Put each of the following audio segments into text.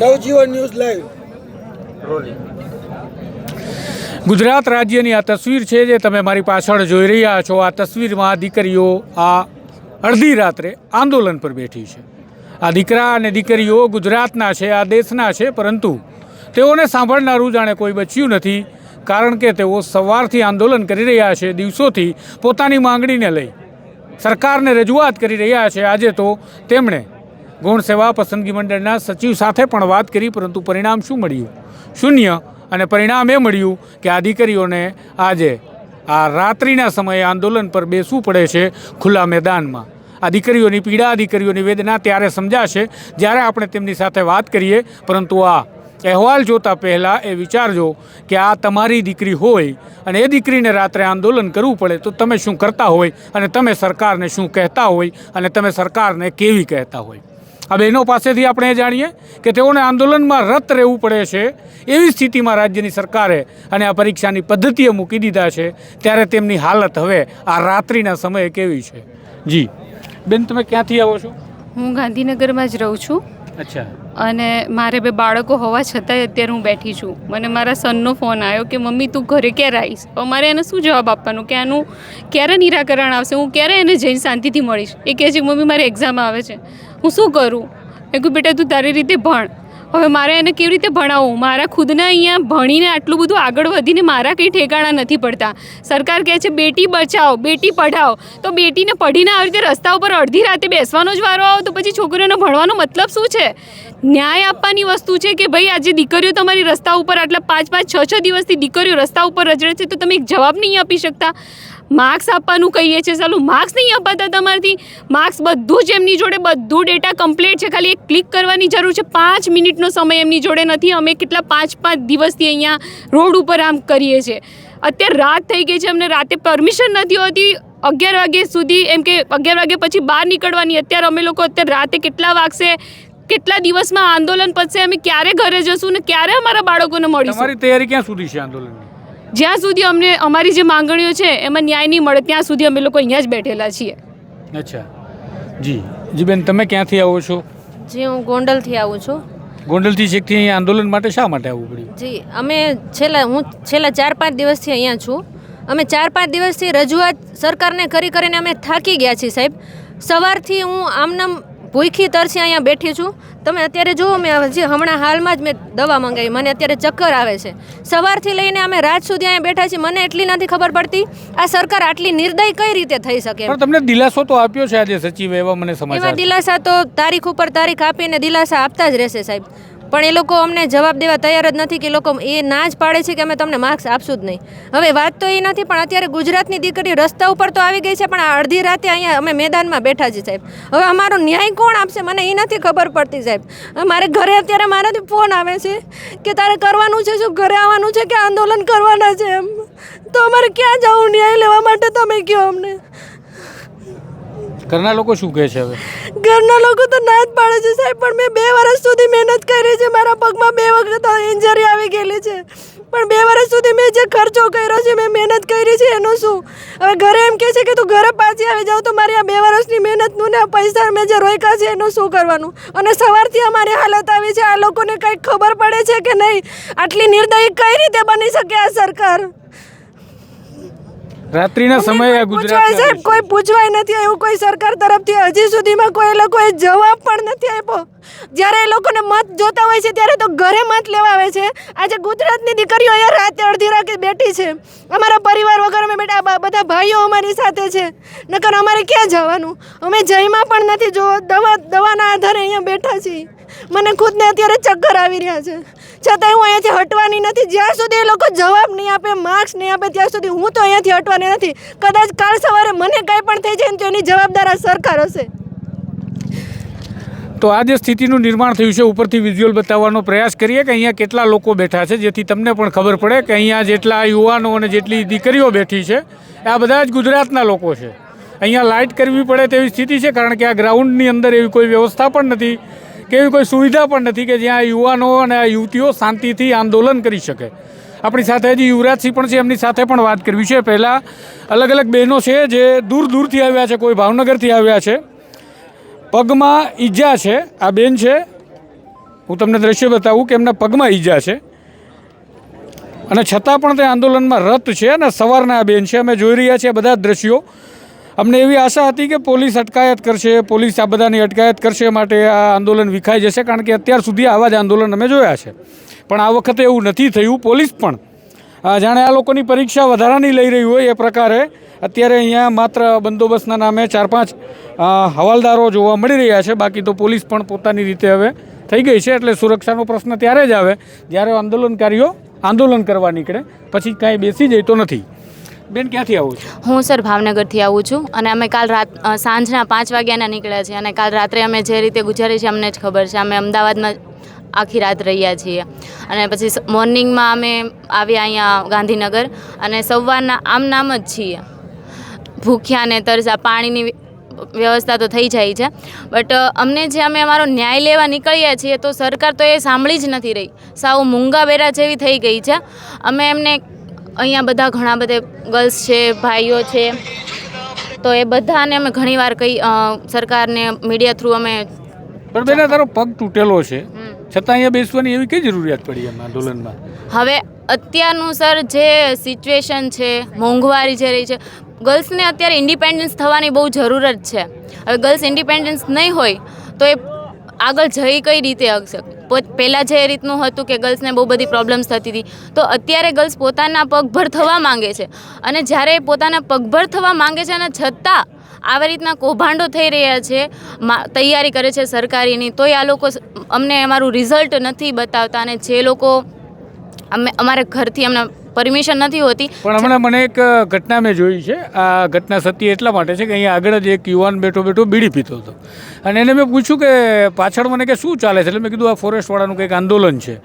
નવજીવન news live. Gujarat રાજ્યની આ તસવીર છે જે તમે મારી પાછળ જોઈ રહ્યા છો. આ તસવીરમાં દીકરીઓ આ અડધી રાત્રે આંદોલન પર બેઠી છે. આ દીકરા અને દીકરીઓ ગુજરાતના છે, આ દેશના છે, પરંતુ તેઓને સાંભળનારું જાણે કોઈ બચ્યું નથી, કારણ કે તેઓ સવારથી આંદોલન કરી રહ્યા છે, દિવસોથી પોતાની માંગણીને લઈ. સરકારને રજૂઆત કરી રહ્યા છે. આજે તો તેમણે ગૌણ સેવા પસંદગી મંડળના સચિવ સાથે પણ વાત કરી, પરંતુ પરિણામ શું મળ્યું? શૂન્ય. અને પરિણામ એ મળ્યું કે આ દીકરીઓને આજે આ રાત્રિના સમયે આંદોલન પર બેસવું પડે છે ખુલ્લા મેદાનમાં. આ દીકરીઓની પીડા દીકરીઓની વેદના ત્યારે સમજાશે જ્યારે આપણે તેમની સાથે વાત કરીએ. પરંતુ આ અહેવાલ જોતા પહેલાં એ વિચારજો કે આ તમારી દીકરી હોય અને એ દીકરીને રાત્રે આંદોલન કરવું પડે તો તમે શું કરતા હોય અને તમે સરકારને શું કહેતા હોય અને તમે સરકારને કેવી કહેતા હોય? આ બહેનો પાસેથી આપણે એ જાણીએ કે તેઓને આંદોલનમાં રત રહેવું પડે છે એવી સ્થિતિમાં રાજ્યની સરકારે અને આ પરીક્ષાની પદ્ધતિએ મૂકી દીધા છે ત્યારે તેમની હાલત હવે આ રાત્રિના સમયે કેવી છે. જી. બેન તમે ક્યાંથી આવો છો? હું ગાંધીનગરમાં જ રહું છું. અચ્છા. અને મારે બે બાળકો હોવા છતાંય અત્યારે હું બેઠી છું. મને મારા સનનો ફોન આવ્યો કે મમ્મી તું ઘરે ક્યારે આવીશ? હવે મારે એને શું જવાબ આપવાનો? કે આનું ક્યારે નિરાકરણ આવશે? હું ક્યારે એને જઈને શાંતિથી મળીશ? એ કહે છે મમ્મી મારી એક્ઝામ આવે છે. હું શું કરું? મેં કહ્યું બેટા, તું તારી રીતે ભણ. હવે મારે એને કેવી રીતે ભણાવવું મારા ખુદના અહીંયા ભણીને આટલું બધું આગળ વધીને મારા કંઈ ઠેકાણા નથી પડતા. સરકાર કહે છે, બેટી બચાવો બેટી પઢાઓ. તો બેટીને પઢીને આવી રીતે રસ્તા ઉપર અડધી રાતે બેસવાનો જ વારો આવે, તો પછી છોકરીઓને ભણવાનો મતલબ શું છે? ન્યાય આપવાની વસ્તુ છે કે ભાઈ, આજે દીકરીઓ તમારી રસ્તા ઉપર આટલા પાંચ પાંચ છ છ દિવસથી દીકરીઓ રસ્તા ઉપર રજડે છે, તો તમે એક જવાબ નહીં આપી શકતા? માર્ક્સ આપવાનું કહીએ છીએ. ચાલું, માર્ક્સ નહીં અપાતા તમારથી. માર્ક્સ બધું જ એમની જોડે, બધું ડેટા કમ્પ્લીટ છે. ખાલી એક ક્લિક કરવાની જરૂર છે. પાંચ મિનિટનો સમય એમની જોડે નથી. અમે કેટલા પાંચ પાંચ દિવસથી અહીંયા રોડ ઉપર આમ કરીએ છીએ. અત્યારે રાત થઈ ગઈ છે. અમને રાતે પરમિશન નથી હોતી. અગિયાર વાગ્યા સુધી, એમ કે અગિયાર વાગ્યા પછી બહાર નીકળવાની. અત્યારે અમે લોકો અત્યારે રાતે કેટલા વાગશે? કેટલા દિવસમાં આંદોલન પછી અમે ક્યારે ઘરે જશું ને ક્યારે અમારા બાળકોને મળીશું? તૈયારી ક્યાં સુધી છે આંદોલનની? જ્યાં સુધી અમને અમારી જે માંગણીઓ છે એમાં ન્યાય નહીં મળે ત્યાં સુધી અમે લોકો અહીંયા જ બેઠેલા છીએ. અચ્છા. જી. જી બેન તમે ક્યાંથી આવો છો? જી હું ગોંડલથી આવું છું. ગોંડલથી છેકથી અહીં આંદોલન માટે શા માટે આવવું પડ્યું? જી અમે છેલ્લા હું છેલ્લા ચાર પાંચ દિવસથી અહીંયા છું. અમે ચાર પાંચ દિવસથી રજૂઆત સરકારને કરી કરીને અમે થાકી ગયા છીએ સાહેબ. સવારથી હું આમનામ ભૂખી તરસી અહીંયા બેઠી છું. તમે અત્યારે જુઓ મેં હજી હમણાં હાલમાં જ મેં દવા મંગાવી. મને અત્યારે ચક્કર આવે છે. સવારથી લઈને અમે રાત સુધી અહીંયા બેઠા છીએ. મને એટલી નથી ખબર પડતી આ સરકાર આટલી નિર્દય કઈ રીતે થઈ શકે? પણ તમને દિલાસો તો આપ્યો છે આજે સચિવે એવા મને સમજ. દિલાસા તો તારીખ ઉપર તારીખ આપીને દિલાસા આપતા જ રહેશે સાહેબ. પણ એ લોકો અમને જવાબ દેવા તૈયાર જ નથી કે લોકો એ ના જ પાડે છે કે અમે તમને માર્ક્સ આપશું જ નહીં. હવે વાત તો એ નથી, પણ અત્યારે ગુજરાતની દીકરી રસ્તા ઉપર તો આવી ગઈ છે, પણ આ અડધી રાતે અહીંયા અમે મેદાનમાં બેઠા છીએ સાહેબ. હવે અમારો ન્યાય કોણ આપશે? મને એ નથી ખબર પડતી સાહેબ. મારે ઘરે અત્યારે મારાથી ફોન આવે છે કે તારે કરવાનું છે, શું ઘરે આવવાનું છે કે આંદોલન કરવાના છે એમ? તો અમારે ક્યાં જવું? ન્યાય લેવા માટે તમે કહો અમને. ઘરના લોકો શું કહે છે હવે? ઘરના લોકો તો ના જ પાડે છે સાહેબ, પણ મેં બે વર્ષ સુધી મહેનત કરી છે, મારા પગમાં બે વખત ઇન્જરી આવી ગયેલી છે. પણ બે વર્ષ સુધી મેં જે ખર્ચો કર્યો છે, મેં મહેનત કરી છે, એનું શું? હવે ઘરે એમ કહે છે કે તું ઘરે પાછી આવી જાવ તો મારી આ બે વર્ષની મહેનતનું ને પૈસા મેં જે રોક્યા છે, એનું શું કરવાનું? અને સવારથી અમારી હાલત આવી છે, આ લોકોને કંઈક ખબર પડે છે કે નહીં? આટલી નિર્દયી કઈ રીતે બની શકે આ સરકાર? રાત્રિના સમયે આ સાહેબ ગુજરાત કોઈ પૂછવાય નથી આવ્યું કોઈ સરકાર તરફથી હજી સુધીમાં કોઈ લોકોએ જવાબ પણ નથી આપ્યો. જ્યારે એ લોકોને મત જોતા હોય છે ત્યારે તો ઘરે મત લેવા આવે છે. આજે ગુજરાતની દીકરીઓ અહીંયા રાતે અડધી રાતે બેઠી છે. અમારા પરિવાર વગર અમે બેટા બધા ભાઈઓ અમારી સાથે છે. નકર અમારે ક્યાં જવાનું? અમે જઈમાં પણ નથી જો દવા દવાના આધારે અહીંયા બેઠા છીએ. મને ખુદને અત્યારે ચક્કર આવી રહ્યા છે. છતાંય હું અહીંયાથી હટવાની નથી. જ્યાં સુધી એ લોકો જવાબ નહીં આપે માર્ક્સ નહીં આપે, ત્યાં સુધી હું તો અહીંયાથી હટવાની નથી. કદાચ કાલ સવારે મને કંઈ પણ થઈ જાય તો એની જવાબદાર સરકાર હશે. તો આ જે સ્થિતિનું નિર્માણ થયું છે, ઉપરથી વિઝ્યુઅલ બતાવવાનો પ્રયાસ કરીએ કે અહીંયા કેટલા લોકો બેઠા છે, જેથી તમને પણ ખબર પડે કે અહીંયા જેટલા યુવાનો અને જેટલી દીકરીઓ બેઠી છે, આ બધા જ ગુજરાતના લોકો છે. અહીંયા લાઇટ કરવી પડે તેવી સ્થિતિ છે, કારણ કે આ ગ્રાઉન્ડની અંદર એવી કોઈ વ્યવસ્થા પણ નથી. કે એવી કોઈ સુવિધા પણ નથી કે જ્યાં યુવાનો અને આ યુવતીઓ શાંતિથી આંદોલન કરી શકે. આપણી સાથે હજી યુવરાજસિંહ પણ છે, એમની સાથે પણ વાત કરવી છે. પહેલાં અલગ અલગ બહેનો છે જે દૂર દૂરથી આવ્યા છે, કોઈ ભાવનગરથી આવ્યા છે. પગમાં ઈજા છે, આ બેન છે. હું તમને દ્રશ્ય બતાવું કે એમના પગમાં ઈજા છે. અને છતાં પણ તે આંદોલનમાં રત છે અને સવારના આ બેન છે. અમે જોઈ રહ્યા છીએ બધા દ્રશ્યો. અમને એવી આશા હતી કે પોલીસ અટકાયત કરશે, પોલીસ આ બધાની અટકાયત કરશે માટે આ આંદોલન વિખાઈ જશે, કારણ કે અત્યાર સુધી આવા જ આંદોલન અમે જોયા છે. પણ આ વખતે એવું નથી થયું, પોલીસ પણ. જાણે આ લોકોની પરીક્ષા વધારાની લઈ રહી હોય એ પ્રકારે અત્યારે અહીંયા માત્ર બંદોબસ્તના નામે ચાર પાંચ હવાલદારો જોવા મળી રહ્યા છે. બાકી તો પોલીસ પણ પોતાની રીતે હવે થઈ ગઈ છે, એટલે સુરક્ષાનો પ્રશ્ન ત્યારે જ આવે જ્યારે આંદોલનકારીઓ આંદોલન કરવા નીકળે. પછી કાંઈ બેસી જાય તો નથી. બેન, ક્યાંથી આવો છો? હું સર ભાવનગરથી આવું છું અને અમે કાલ રાત સાંજના પાંચ વાગ્યાના નીકળ્યા છીએ અને કાલ રાત્રે અમે જે રીતે ગુજારી છે અમને જ ખબર છે. અમે અમદાવાદમાં આખી રાત રહ્યા છીએ. અને પછી મોર્નિંગમાં અમે આવ્યા અહીંયા ગાંધીનગર અને સવારના આમ નામ જ છીએ. ભૂખ્યા ને તરસા પાણીની વ્યવસ્થા તો થઈ જાય છે. બટ અમને જે અમે અમારો ન્યાય લેવા નીકળ્યા છીએ તો સરકાર તો એ સાંભળી જ નથી રહી. સાવ મૂંગા બેરા જેવી થઈ ગઈ છે. અમે એમને અહીંયા બધા ઘણા બધા ગર્લ્સ છે ભાઈઓ છે. તો એ બધાને અમે ઘણીવાર કહી સરકારને મીડિયા થ્રુ અમે પણ બેન તારો પગ તૂટેલો છે. છતાં અહીંયા બેસવાની એવી કઈ જરૂરિયાત પડી એમ આંદોલનમાં હવે અત્યારનું સર જે સિચ્યુએશન છે મોંઘવારી જે રહી છે ગર્લ્સને અત્યારે ઇન્ડિપેન્ડન્સ થવાની બહુ જરૂરત છે. હવે ગર્લ્સ ઇન્ડિપેન્ડન્સ નહીં હોય તો એ આગળ જઈ કઈ રીતે શકે પહેલાં જે રીતનું હતું કે ગર્લ્સને બહુ બધી પ્રોબ્લેમ્સ થતી હતી, તો અત્યારે ગર્લ્સ પોતાના પગભર થવા માંગે છે. અને જ્યારે પોતાના પગભર થવા માંગે છે અને છતાં આવી રીતના કૌભાંડો થઈ રહ્યા છે તૈયારી કરે છે સરકારીની, તોય આ લોકો અમને અમારું રિઝલ્ટ નથી બતાવતા અને જે લોકો અમે, અમારે ઘરથી અમને પરમિશન નથી હોતી. પણ હમણાં મને એક ઘટના મેં જોઈ છે. આ ઘટના સત્ય એટલા માટે છે કે અહીંયા આગળ જ એક યુવાન બેઠો બેઠો બીડી પીતો હતો. અને એને મેં પૂછ્યું કે પાછળ મને કે શું ચાલે છે? એટલે મેં કીધું આ ફોરેસ્ટવાળાનું કંઈક આંદોલન છે.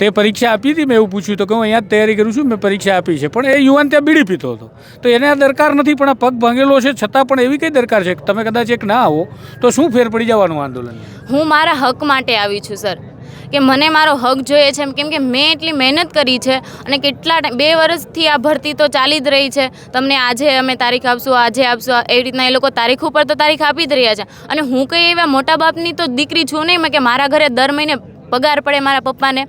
તે પરીક્ષા આપી હતી મેં એવું પૂછ્યું તો કે હું અહીંયા તૈયારી કરું છું મેં પરીક્ષા આપી છે. પણ એ યુવાન ત્યાં બીડી પીતો હતો. તો એને આ દરકાર નથી પણ આ પગ ભાંગેલો છે છતાં પણ એવી કઈ દરકાર છે? કે તમે કદાચ એક ના આવો તો શું ફેર પડી જવાનું આંદોલન? હું મારા હક માટે આવી છું સર. કે મને મારો હક જોઈએ છે કેમ કે મેં એટલી મહેનત કરી છે અને કેટલા બે વર્ષથી આ ભરતી તો ચાલી જ રહી છે. તમને આજે અમે તારીખ આપશું, આજે આપશું એવી રીતના એ લોકો તારીખ ઉપર તો તારીખ આપી જ રહ્યા છે. અને હું કંઈ એવા મોટા બાપની તો દીકરી છું નહીં, મેં કે મારા ઘરે દર મહિને પગાર પડે મારા પપ્પાને.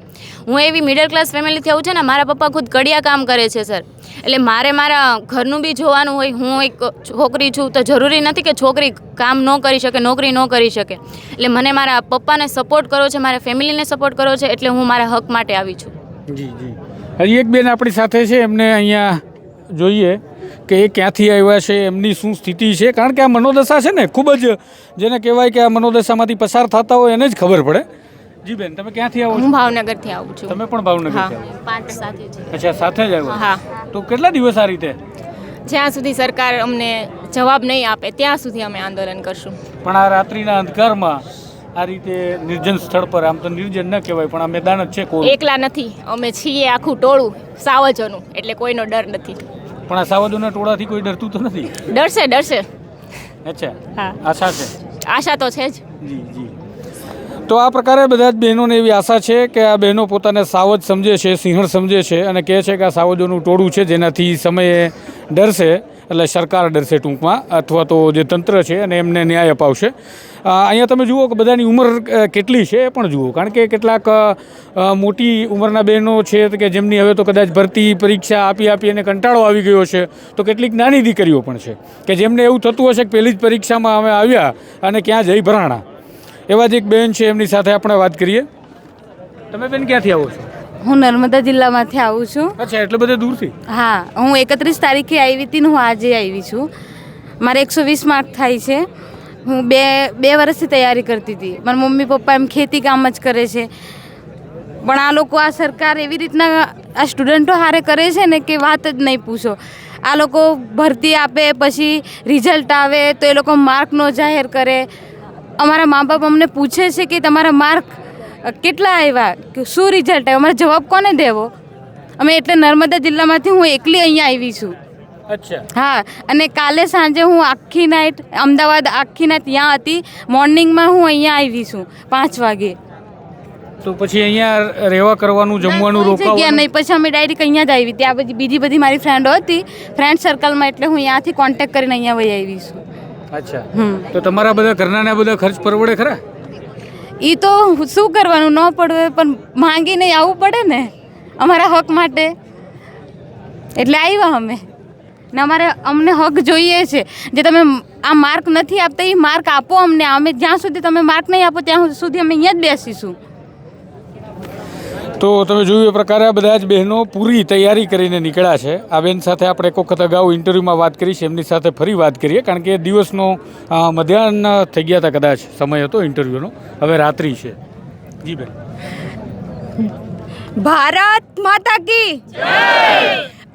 હું એવી મિડલ ક્લાસ ફેમિલીથી આવું છે ને, મારા પપ્પા ખુદ કડિયા કામ કરે છે સર એટલે મારે મારા ઘરનું બી જોવાનું હોય, હું એક છોકરી છું, તો જરૂરી નથી કે છોકરી કામ ન કરી શકે, નોકરી ન કરી શકે. એટલે મને મારા પપ્પાને સપોર્ટ કરો છે, મારા ફેમિલીને સપોર્ટ કરો છે, એટલે હું મારા હક માટે આવી છું. જી જી. હજી એક બેન આપણી સાથે છે, એમને અહીંયા જોઈએ કે એ ક્યાંથી આવ્યા છે, એમની શું સ્થિતિ છે, કારણ કે આ મનોદશા છે ને, ખૂબ જ જેને કહેવાય કે આ મનોદશામાંથી પસાર થતા હોય એને જ ખબર પડે. જી બેન તમે ક્યાંથી આવો હું ભાવનગરથી આવું છું. તમે પણ ભાવનગર હા. પાંચ સાથે છે. અચ્છા સાથે જ આવ્યા? હા. તો કેટલા દિવસ આ રીતે? જ્યાં સુધી સરકાર અમને જવાબ નહીં આપે ત્યાં સુધી અમે આંદોલન કરશું. પણ આ રાત્રિના અંધકારમાં આ રીતે નિર્જન સ્થળ પર આમ તો નિર્જન ન કહેવાય પણ આ મેદાન જ છે કોઈ એકલા નથી. અમે છીએ આખું ટોળું સાવજોનું એટલે કોઈનો ડર નથી. પણ આ સાવજોના ટોળાથી કોઈ ડરતું તો નથી? ડરશે ડરશે. અચ્છા. હા. આશા છે? આશા તો છે જ. જી જી. તો આ પ્રકારે બધા જ બહેનોને એવી આશા છે કે આ બહેનો પોતાને સાવજ સમજે છે, સિંહણ સમજે છે અને કહે છે કે આ સાવજોનું ટોળું છે જેનાથી સમયે ડરશે એટલે સરકાર ડરશે ટૂંકમાં અથવા તો જે તંત્ર છે અને એમને ન્યાય અપાવશે. અહીંયા તમે જુઓ કે બધાની ઉંમર કેટલી છે એ પણ જુઓ. કારણ કે કેટલાક મોટી ઉંમરના બહેનો છે કે જેમની હવે તો કદાચ ભરતી, પરીક્ષા આપી આપી અને કંટાળો આવી ગયો છે, તો કેટલીક નાની દીકરીઓ પણ છે કે જેમને એવું થતું હશે કે પહેલી જ પરીક્ષામાં અમે આવ્યા અને ક્યાં જઈ ભરાણા. એવા જ એક બેન છે એમની સાથે આપણે વાત કરીએ. તમે બેન ક્યાંથી આવો છો? હું નર્મદા જિલ્લામાંથી આવું છું. અચ્છા એટલે બધે દૂરથી? હા હું એકત્રીસ તારીખે આવી હતી ને હું આજે આવી છું. મારે એકસો વીસ માર્ક થાય છે. હું બે બે વર્ષથી તૈયારી કરતી હતી. મારા મમ્મી પપ્પા એમ ખેતી કામ જ કરે છે. પણ આ લોકો આ સરકાર એવી રીતના આ સ્ટુડન્ટો હારે કરે છે ને કે વાત જ નહીં પૂછો. આ લોકો ભરતી આપે પછી રિઝલ્ટ આવે તો એ લોકો માર્કનો જાહેર કરે. અમારા મા બાપ અમને પૂછે છે કે તમારા માર્ક કેટલા આવ્યા? શું રિઝલ્ટ આવ્યું? અમારે જવાબ કોને દેવો? અમે એટલે નર્મદા જિલ્લામાંથી હું એકલી અહીંયા આવી છું. અચ્છા. હા અને કાલે સાંજે હું આખી નાઇટ અમદાવાદ આખી નાઇટ ત્યાં હતી. મોર્નિંગમાં હું અહીંયા આવી છું પાંચ વાગે. તો પછી અહીંયા રહેવા કરવાનું જમવાનું જગ્યા નહીં. પછી અમે ડાયરેક્ટ અહીંયા જ આવી. ત્યાં પછી બીજી બધી મારી ફ્રેન્ડો હતી ફ્રેન્ડ સર્કલમાં એટલે હું ત્યાંથી કોન્ટેક્ટ કરીને અહીંયા વહી આવી છું અચ્છા. તો તમારા બધા ઘરના ને બધા ખર્ચ પરવડે ખરા? એ તો શું કરવાનું ન પડવે પણ માંગીને આવવું પડે ને અમારા હક માટે. એટલે આવ્યા અમે. ને અમારે અમને હક જોઈએ છે. જે તમે આ માર્ક નથી આપતા એ માર્ક આપો અમને. અમે જ્યાં સુધી તમે માર્ક નહીં આપો ત્યાં સુધી અમે અહીંયા જ બેસીશું. તો તમે જોયું એ પ્રકારે આ બધા જ બહેનો પૂરી તૈયારી કરીને નીકળ્યા છે. આ બેન સાથે આપણે એક વખત અગાઉ ઇન્ટરવ્યૂમાં વાત કરી છે, એમની સાથે ફરી વાત કરીએ, કારણ કે દિવસનો મધ્યાહન થઈ ગયા હતા કદાચ, સમય હતો ઇન્ટરવ્યૂનો. હવે રાત્રિ છે. જી બેન. ભારત માતા કી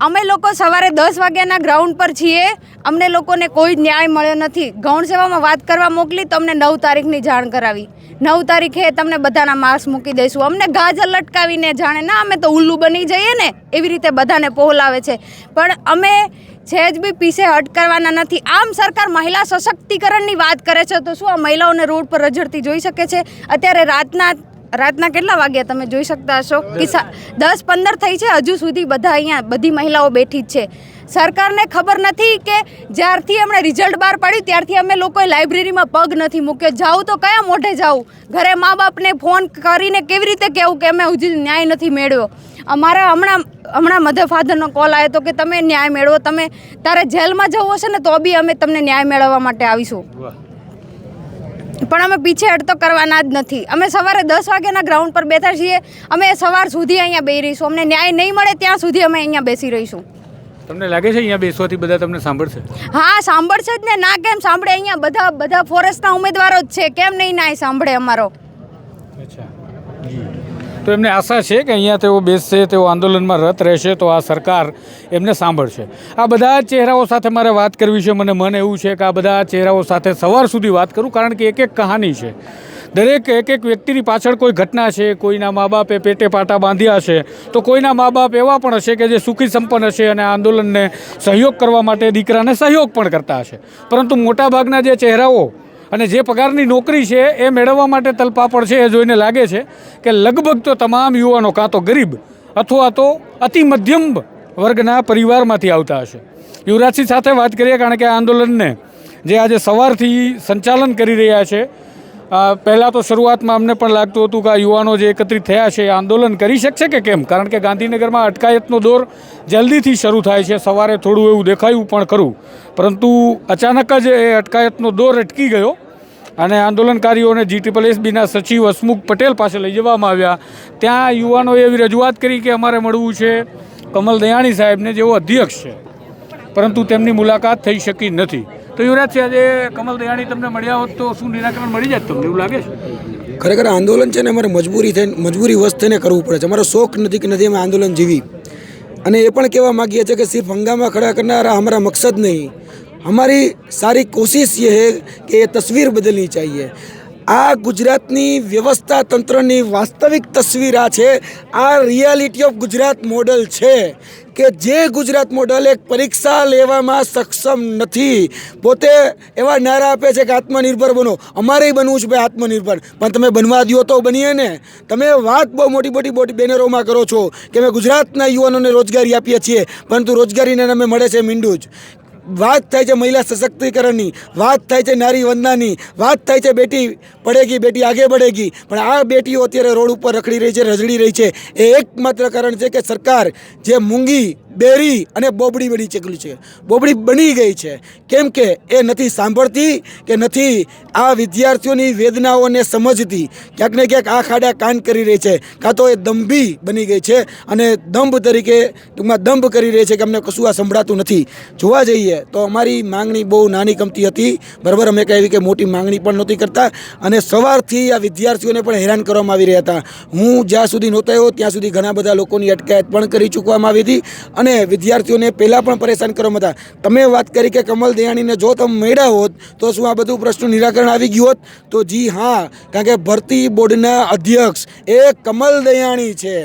અમે લોકો સવારે દસ વાગ્યાના ગ્રાઉન્ડ પર છીએ. અમને લોકોને કોઈ ન્યાય મળ્યો નથી. ગૌણ સેવામાં વાત કરવા મોકલી તો અમને નવ તારીખની જાણ કરાવી. નવ તારીખે તમને બધાના માસ્ક મૂકી દઈશું. અમને ગાજર લટકાવીને જાણે, ના, અમે તો ઉલ્લુ બની જઈએ ને. એવી રીતે બધાને પહોલાવે છે. પણ અમે સહેજ બી પીસે હટ કરવાના નથી. આમ સરકાર મહિલા સશક્તિકરણની વાત કરે છે, તો શું આ મહિલાઓને રોડ પર રજડતી જોઈ શકે છે? અત્યારે રાતના રાતના કેટલા વાગ્યા તમે જોઈ શકતા હશો? કે સા- દસ પંદર થઈ છે, હજુ સુધી બધા અહીંયા બધી મહિલાઓ બેઠી જ છે. સરકારને ખબર નથી કે જ્યારથી એમણે રિઝલ્ટ બહાર પાડ્યું, ત્યારથી અમે લોકોએ લાઇબ્રેરીમાં પગ નથી મૂક્યો. જાઉં તો કયા મોઢે જાઉં? ઘરે મા બાપને ફોન કરીને કેવી રીતે કહેવું કે અમે હજુ ન્યાય નથી મેળવ્યો? અમારા હમણાં હમણાં મધર ફાધરનો કોલ આવ્યો હતો કે તમે ન્યાય મેળવો, તમે તારે જેલમાં જવું હશે ને તો બી અમે તમને ન્યાય મેળવવા માટે આવીશું. પણ અમે પીછે હટ તો કરવાના જ નથી. અમે સવારે દસ વાગ્યાના ગ્રાઉન્ડ પર બેઠા છીએ. અમે સવાર સુધી અહીંયા બેસી રહીશું. અમને ન્યાય નહીં મળે ત્યાં સુધી અમે અહીંયા બેસી રહીશું. તમને લાગે છે અહીંયા બેસવાથી બધા તમને સાંભળશે? હા સાંભળશે જ ને. ના કેમ સાંભળે? અહીંયા બધા બધા ફોરેસ્ટના ઉમેદવારો જ છે. કેમ નહીં ના સાંભળે અમારો? અચ્છા. તો એમને આશા છે કે અહીંયા તેઓ બેસશે, તેઓ આંદોલનમાં રત રહેશે, તો આ સરકાર એમને સાંભળશે. આ બધા ચહેરાઓ સાથે મારે વાત કરવી છે, મને મન એવું છે કે આ બધા ચહેરાઓ સાથે સવાર સુધી વાત કરું, કારણ કે એક એક કહાની છે. દરેક એક એક વ્યક્તિની પાછળ કોઈ ઘટના છે, કોઈના મા બાપે પેટે પાટા બાંધ્યા છે તો કોઈના મા બાપ એવા પણ હશે કે જે સુખી સંપન્ન હશે અને આંદોલનને સહયોગ કરવા માટે દીકરાને સહયોગ પણ કરતા હશે. પરંતુ મોટાભાગના જે ચહેરાઓ અને જે પગારની નોકરી છે એ મેળવવા માટે તલપાપડ છે એ જોઈને લાગે છે કે લગભગ તો તમામ યુવાનો કાં તો ગરીબ અથવા તો અતિ મધ્યમ વર્ગના પરિવારમાંથી આવતા હશે. યુવરાજસિંહ સાથે વાત કરીએ કારણ કે આ આંદોલનને જે આજે સવારથી સંચાલન કરી રહ્યા છે પહેલાં તો શરૂઆતમાં અમને પણ લાગતું હતું કે આ યુવાનો જે એકત્રિત થયા છે આંદોલન કરી શકશે કે કેમ? કારણ કે ગાંધીનગરમાં અટકાયતનો દોર જલ્દીથી શરૂ થાય છે. સવારે થોડું એવું દેખાયું પણ ખરું. પરંતુ અચાનક જ એ અટકાયતનો દોર અટકી ગયો અને આંદોલનકારીઓને જી ટ્રિપલ એસબીના સચિવ હસમુખ પટેલ પાસે લઈ જવામાં આવ્યા. ત્યાં યુવાનોએ એવી રજૂઆત કરી કે અમારે મળવું છે કમલ દયાણી સાહેબને, જેઓ અધ્યક્ષ છે. પરંતુ તેમની મુલાકાત થઈ શકી નથી. તો યુવરાજ છે આજે કમલ દયાણી તમને મળ્યા હોત તો શું નિરાકરણ મળી જાય તમને એવું લાગે છે ખરેખર આંદોલન છે ને અમારે મજબૂરી થઈને મજબૂરી વશ થઈને કરવું પડે છે અમારો શોખ નથી કે નથી અમે આંદોલન જીવી અને એ પણ કહેવા માગીએ છીએ કે સિર્ફ હંગામા ખડા કરનારા हमारा मकसद नहीं हमारी सारी कोशिश ये है कि ये तस्वीर बदलनी चाहिए આ ગુજરાતની વ્યવસ્થા તંત્રની વાસ્તવિક તસવીર આ છે. આ રિયાલિટી ઓફ ગુજરાત મોડલ છે કે જે ગુજરાત મોડલ એક પરીક્ષા લેવામાં સક્ષમ નથી. પોતે એવા નારા આપે છે કે આત્મનિર્ભર બનો. અમારે બનવું છે ભાઈ આત્મનિર્ભર. પણ તમે બનવા દો તો બનીએ ને. તમે વાત બહુ મોટી મોટી મોટી બેનરોમાં કરો છો કે અમે ગુજરાતના યુવાનોને રોજગારી આપીએ છીએ. પરંતુ રોજગારીને અમે મળે છે મીંડું જ વાત થાય છે મહિલા સશક્તિકરણની, વાત થાય છે નારી વંદનાની, વાત થાય છે બેટી પડેગી, બેટી આગે બઢેગી. પણ આ બેટીઓ અત્યારે રોડ ઉપર રખડી રહી છે રઝડી રહી છે. એ એકમાત્ર કારણ છે કે સરકાર જે મૂંગી, બેરી અને બોબડી બની ચૂકેલી છે. બોબડી બની ગઈ છે. કેમ કે એ નથી સાંભળતી, કે નથી આ વિદ્યાર્થીઓની વેદનાઓને સમજતી. ક્યાંક ને ક્યાંક આ ખાડા કાન કરી રહી છે. કાં તો એ દંભી બની ગઈ છે અને દંભ તરીકે ટૂંકમાં દંભ કરી રહી છે કે અમને કશું આ સંભળાતું નથી. જોવા જઈએ તો અમારી માંગણી બહુ નાની કમતી હતી. બરાબર, અમે કહેવી કે મોટી માંગણી પણ નહોતી કરતા અને સવારથી આ વિદ્યાર્થીઓને પણ હેરાન કરવામાં આવી રહ્યા હતા. હું જ્યાં સુધી નહોતાયો ત્યાં સુધી ઘણા બધા લોકોની અટકાયત પણ કરી ચૂકવામાં આવી હતી અને વિદ્યાર્થીઓને પહેલાં પણ પરેશાન કરવામાં હતા. તમે વાત કરી કે કમલ દયાણીને જો તમે મળ્યા હોત, તો શું આ બધું પ્રશ્નનું નિરાકરણ આવી ગયું હોત? તો જી હા, કારણ કે ભરતી બોર્ડના અધ્યક્ષ એ કમલ દયાણી છે.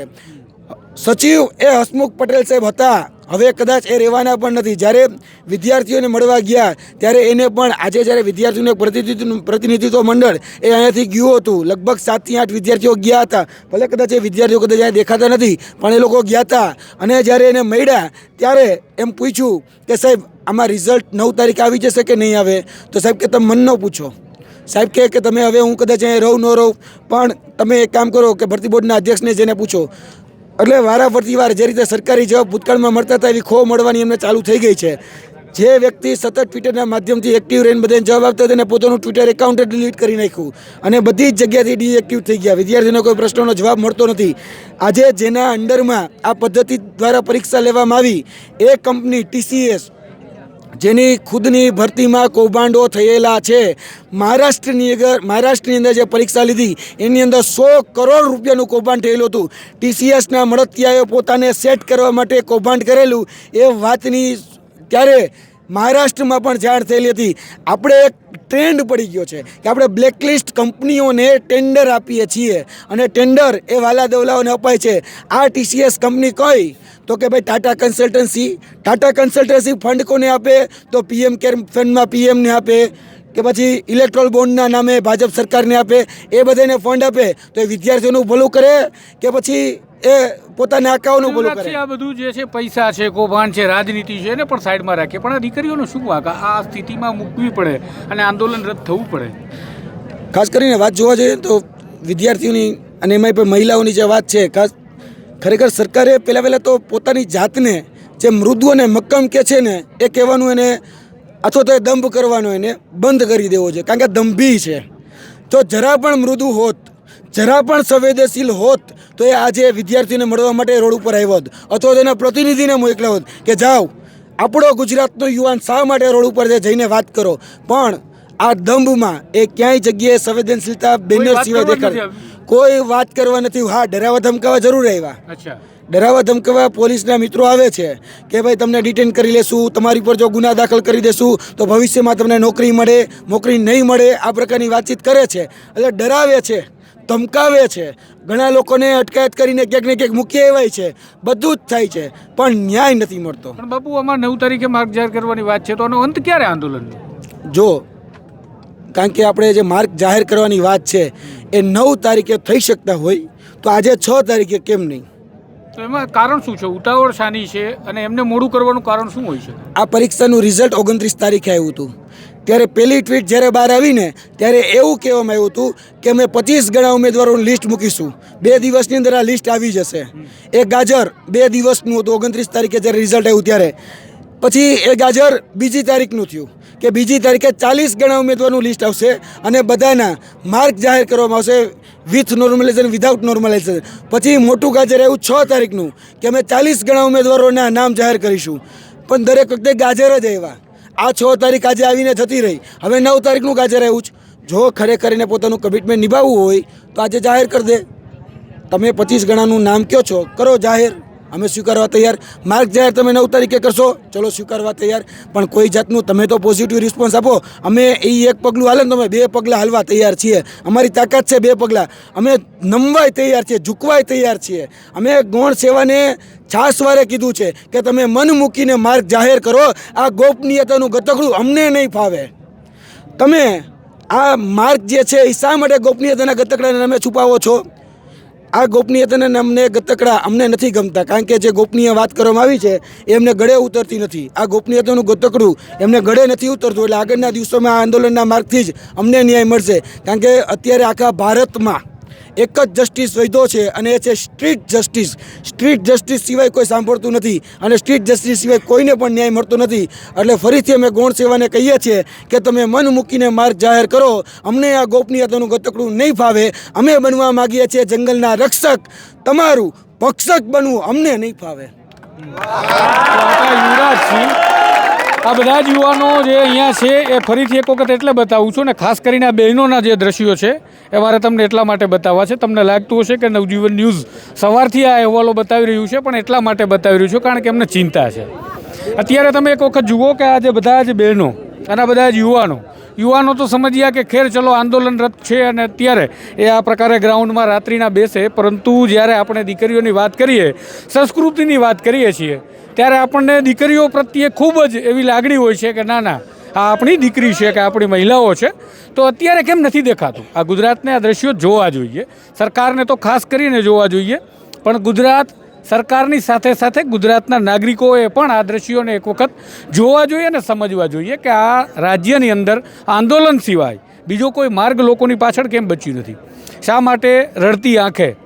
સચિવ એ હસમુખ પટેલ સાહેબ હતા. હવે કદાચ એ રહેવાના પણ નથી. જ્યારે વિદ્યાર્થીઓને મળવા ગયા, ત્યારે એને પણ આજે જ્યારે વિદ્યાર્થીઓને પ્રતિનિધિત્વ પ્રતિનિધિત્વ મંડળ એ અહીંયાથી ગયું હતું. લગભગ સાતથી આઠ વિદ્યાર્થીઓ ગયા હતા. ભલે કદાચ એ વિદ્યાર્થીઓ કદાચ અહીંયા દેખાતા નથી, પણ એ લોકો ગયા હતા. અને જ્યારે એને મળ્યા, ત્યારે એમ પૂછ્યું કે સાહેબ, આમાં રિઝલ્ટ નવ તારીખે આવી જશે કે નહીં આવે? તો સાહેબ કે, તમે મન ન પૂછો. સાહેબ કહે કે, તમે હવે હું કદાચ અહીંયા રહું, ન રહું, પણ તમે એક કામ કરો કે ભરતી બોર્ડના અધ્યક્ષને જેને પૂછો. એટલે વારાફરતી વાર જે રીતે સરકારી જવાબ ભૂતકાળમાં મળતા હતા એવી ખો મળવાની એમને ચાલુ થઈ ગઈ છે. જે વ્યક્તિ સતત ટ્વિટરના માધ્યમથી એક્ટિવ રહીને બધાને જવાબ આપતા તેને પોતાનું ટ્વિટર એકાઉન્ટ ડિલીટ કરી નાખ્યું. અને બધી જ જગ્યાથી ડીએક્ટિવ થઈ ગયા. વિદ્યાર્થીઓને કોઈ પ્રશ્નોનો જવાબ મળતો નથી. આજે જેના અંડરમાં આ પદ્ધતિ દ્વારા પરીક્ષા લેવામાં આવી, એ કંપની ટીસીએસ જેની ખુદની ભરતીમાં કૌભાંડો થયેલા છે. મહારાષ્ટ્રની અગર મહારાષ્ટ્રની અંદર જે પરીક્ષા લીધી, એની અંદર સો કરોડ રૂપિયાનું કૌભાંડ થયેલું હતું. ટીસીએસના મળતિયાએ પોતાને સેટ કરવા માટે કૌભાંડ કરેલું. એ વાતની ત્યારે મહારાષ્ટ્રમાં પણ જાણ થયેલી હતી. આપણે એક ટ્રેન્ડ પડી ગયો છે કે આપણે બ્લેકલિસ્ટ કંપનીઓને ટેન્ડર આપીએ છીએ અને ટેન્ડર એ વાલા દવલાઓને અપાય છે. આ ટીસીએસ કંપની કઈ? તો કે ભાઈ Tata consultancy Tata consultancy fund કોને આપે? તો પીએમ કેર ફંડમાં પીએમને આપે. કે પછી ઇલેક્ટ્રોલ બોન્ડના નામે ભાજપ સરકારને આપે એ બધાને ફંડ આપે તો એ વિદ્યાર્થીઓનું ભલું કરે કે પછી એ પોતાના આકાઓનું ભલું કરે? આ બધું જે છે પૈસા છે કૌભાંડ છે રાજનીતિ છે એને પણ સાઈડમાં રાખે. પણ આ દીકરીઓનું શું વાંક? આ સ્થિતિમાં મૂકવી પડે અને આંદોલન રદ થવું પડે. ખાસ કરીને વાત જોવા જઈએ તો વિદ્યાર્થીઓની અને એમાંય પણ મહિલાઓની જે વાત છે ખાસ ખરેખર સરકારે પહેલાં પહેલાં તો પોતાની જાતને જે મૃદુ અને મક્કમ કે છે ને એ કહેવાનું એને અથવા તો એ દંભ કરવાનો એને બંધ કરી દેવો છે. કારણ કે દંભી છે. તો જરા પણ મૃદુ હોત જરા પણ સંવેદનશીલ હોત તો એ આજે વિદ્યાર્થીને મળવા માટે રોડ ઉપર આવ્યો હોત. અથવા તેના પ્રતિનિધિને મોકલ્યા હોત કે જાઓ આપણો ગુજરાતનો યુવાન શા માટે રોડ ઉપર જઈને વાત કરો. પણ આ દંભમાં એ ક્યાંય જગ્યાએ સંવેદનશીલતા બેનર સિવાય દેખાડ કોઈ વાત કરવા નથી. હા ડરાવા ધમકાવા જરૂર આવ્યા. અચ્છા. ડરાવા ધમકાવા પોલીસના મિત્રો આવે છે કે ભાઈ તમને ડિટેન કરી લેશું તમારી પર જો ગુના દાખલ કરી દેશું તો ભવિષ્યમાં તમને નોકરી મળે નોકરી નહીં મળે આ પ્રકારની વાતચીત કરે છે. એટલે ડરાવે છે ધમકાવે છે. ઘણા લોકોને અટકાયત કરીને ક્યાંક ને ક્યાંક મૂકી આવ્યા છે. બધું જ થાય છે પણ ન્યાય નથી મળતો. પણ બાપુ આમાં નવ તારીખે માર્ગ જાહેર કરવાની વાત છે તો આનો અંત ક્યારે આંદોલન જો કારણ કે આપણે જે માર્ગ જાહેર કરવાની વાત છે એ નવ તારીખે થઈ શકતા હોય તો આજે છ તારીખે કેમ નહીં? તો એમાં કારણ શું છે? ઉતાવળ શાની છે અને એમને મોડું કરવાનું કારણ શું હોય છે? આ પરીક્ષાનું રિઝલ્ટ ઓગણત્રીસ તારીખે આવ્યું હતું. ત્યારે પહેલી ટ્વીટ જ્યારે બહાર આવીને ત્યારે એવું કહેવામાં આવ્યું હતું કે અમે પચીસ ગણા ઉમેદવારોનું લિસ્ટ મૂકીશું. બે દિવસની અંદર આ લિસ્ટ આવી જશે. એ ગાજર બે દિવસનું હતું. ઓગણત્રીસ તારીખે જ્યારે રિઝલ્ટ આવ્યું ત્યારે. પછી એ ગાજર બીજી તારીખનું થયું કે બીજી તારીખે ચાલીસ ગણા ઉમેદવારનું લિસ્ટ આવશે અને બધાના માર્ક જાહેર કરવામાં આવશે વિથ નોર્મલાઇઝેશન, વિધાઉટ નોર્મલાઇઝેશન. પછી મોટું ગાજર આવ્યું છ તારીખનું કે અમે ચાલીસ ગણા ઉમેદવારોના નામ જાહેર કરીશું. પણ દરેક વખતે ગાજર જ આવ્યા. આ છ તારીખ આજે આવીને જતી રહી. હવે નવ તારીખનું ગાજર આવ્યું જો ખરેખર એને પોતાનું કમિટમેન્ટ નિભાવવું હોય તો આજે જાહેર કરી દે. તમે પચીસ ગણાનું નામ કયો છો? કરો જાહેર. અમે સ્વીકારવા તૈયાર. માર્ક જાહેર તમે નવ તારીખે કરશો. ચલો સ્વીકારવા તૈયાર. પણ કોઈ જાતનું તમે તો પોઝિટિવ રિસ્પોન્સ આપો. અમે એ એક પગલું હાલે ને તમે, બે પગલાં હાલવા તૈયાર છીએ. અમારી તાકાત છે બે પગલાં. અમે નમવાય તૈયાર છીએ, ઝૂકવાય તૈયાર છીએ. અમે ગૌણ સેવાને છાસવારે કીધું છે કે તમે મન મૂકીને માર્ગ જાહેર કરો. આ ગોપનીયતાનું ગતકડું અમને નહીં ફાવે. તમે આ માર્ગ જે છે એ શા માટે ગોપનીયતાના ગતકડાને તમે છુપાવો છો? આ ગોપનીયતાને અમને ગતકડા અમને નથી ગમતા, કારણ કે જે ગોપનીય વાત કરવામાં આવી છે, એ એમને ગળે ઉતરતી નથી. આ ગોપનીયતાનું ગતકડું એમને ગળે નથી ઉતરતું, એટલે આગળના દિવસોમાં આ આંદોલનના માર્ગથી જ અમને ન્યાય મળશે. કારણ કે અત્યારે આખા ભારતમાં એક જ જસ્ટિસ વૈધો છે અને એ છે સ્ટ્રીટ જસ્ટિસ સ્ટ્રીટ જસ્ટિસ સિવાય કોઈ સાંભળતું નથી અને સ્ટ્રીટ જસ્ટિસ સિવાય કોઈને પણ ન્યાય મળતો નથી. એટલે ફરીથી અમે ગૌણ સેવાને કહીએ છીએ કે તમે મન મૂકીને માર્ગ જાહેર કરો. અમને આ ગોપનીયતાનું ગતકડું નહીં ફાવે. અમે બનવા માગીએ છીએ જંગલના રક્ષક. તમારું ભક્ષક બનવું અમને નહીં ફાવે. યુવરાજસિંહ આ બધા જ યુવાનો જે અહીંયા છે એ ફરીથી એક વખત એટલે બતાવું છું ને ખાસ કરીને આ બહેનોના જે દ્રશ્યો છે એ મારે તમને એટલા માટે બતાવવા છે. તમને લાગતું હશે કે નવજીવન ન્યૂઝ સવારથી આ અહેવાલો બતાવી રહ્યું છે, પણ એટલા માટે બતાવી રહ્યું છું કારણ કે એમને ચિંતા છે. અત્યારે તમે એક વખત જુઓ કે આ જે બધા જ બહેનો અને બધા જ યુવાનો યુવાનો તો સમજ્યા કે ખેર ચલો આંદોલન રદ છે અને અત્યારે એ આ પ્રકારે ગ્રાઉન્ડમાં રાત્રિના બેસે, પરંતુ જ્યારે આપણે દીકરીઓની વાત કરીએ, સંસ્કૃતિની વાત કરીએ છીએ ત્યારે આપણને દીકરીઓ પ્રત્યે ખૂબ જ એવી લાગણી હોય છે કે ના ના, આ આપણી દીકરી છે કે આપણી મહિલાઓ છે. તો અત્યારે કેમ નથી દેખાતું? આ ગુજરાતને આ દ્રશ્યો જોવા જોઈએ. સરકારને તો ખાસ કરીને જોવા જોઈએ. પણ ગુજરાત સરકારની સાથે સાથે ગુજરાતના નાગરિકોએ પણ આ દ્રશ્યોને એક વખત જોવા જોઈએ અને સમજવા જોઈએ કે આ રાજ્યની અંદર આંદોલન સિવાય બીજો કોઈ માર્ગ લોકોની પાછળ કેમ બચ્યું નથી? શા માટે રડતી આંખે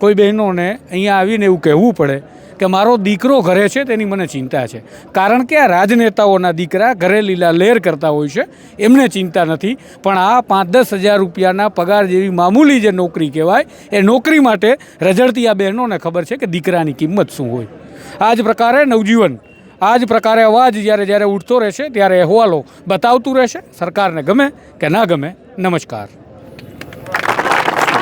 કોઈ બહેનોને અહીંયા આવીને એવું કહેવું પડે કે મારો દીકરો ઘરે છે તેની મને ચિંતા છે. કારણ કે આ રાજનેતાઓના દીકરા ઘરે લીલા લેર કરતા હોય છે, એમને ચિંતા નથી. પણ આ પાંચ દસ હજાર રૂપિયાના પગાર જેવી મામૂલી જે નોકરી કહેવાય, એ નોકરી માટે રઝળતી આ બહેનોને ખબર છે કે દીકરાની કિંમત શું હોય. આ જ પ્રકારે નવજીવન આ જ પ્રકારે અવાજ જ્યારે જ્યારે ઉઠતો રહેશે ત્યારે અહેવાલો બતાવતું રહેશે. સરકારને ગમે કે ના ગમે, નમસ્કાર.